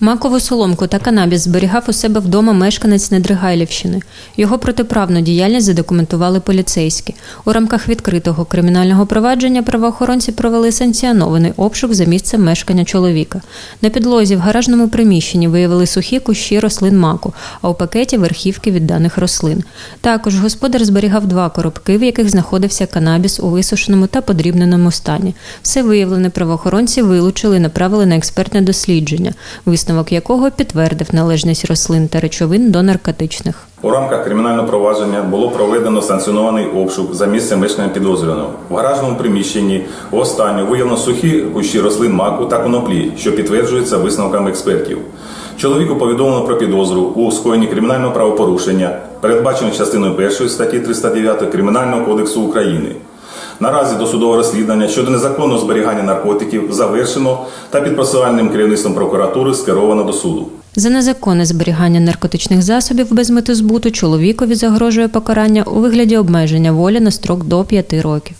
Макову соломку та канабіс зберігав у себе вдома мешканець Недригайлівщини. Його протиправну діяльність задокументували поліцейські. У рамках відкритого кримінального провадження правоохоронці провели санкціонований обшук за місцем мешкання чоловіка. На підлозі в гаражному приміщенні виявили сухі кущі рослин маку, а у пакеті верхівки від даних рослин. Також господар зберігав два коробки, в яких знаходився канабіс у висушеному та подрібненому стані. Все виявлене правоохоронці вилучили і направили на експертне дослідження, висновок якого підтвердив належність рослин та речовин до наркотичних. У рамках кримінального провадження було проведено санкціонований обшук за місцем мешкання підозрюваного. В гаражному приміщенні у останню виявлено сухі кущі рослин маку та коноплі, що підтверджується висновками експертів. Чоловіку повідомлено про підозру у скоєнні кримінального правопорушення, передбачено частиною 1 статті 309 Кримінального кодексу України. Наразі досудове розслідування щодо незаконного зберігання наркотиків завершено та під процесуальним керівництвом прокуратури скеровано до суду. За незаконне зберігання наркотичних засобів без мети збуту чоловікові загрожує покарання у вигляді обмеження волі на строк до 5 років.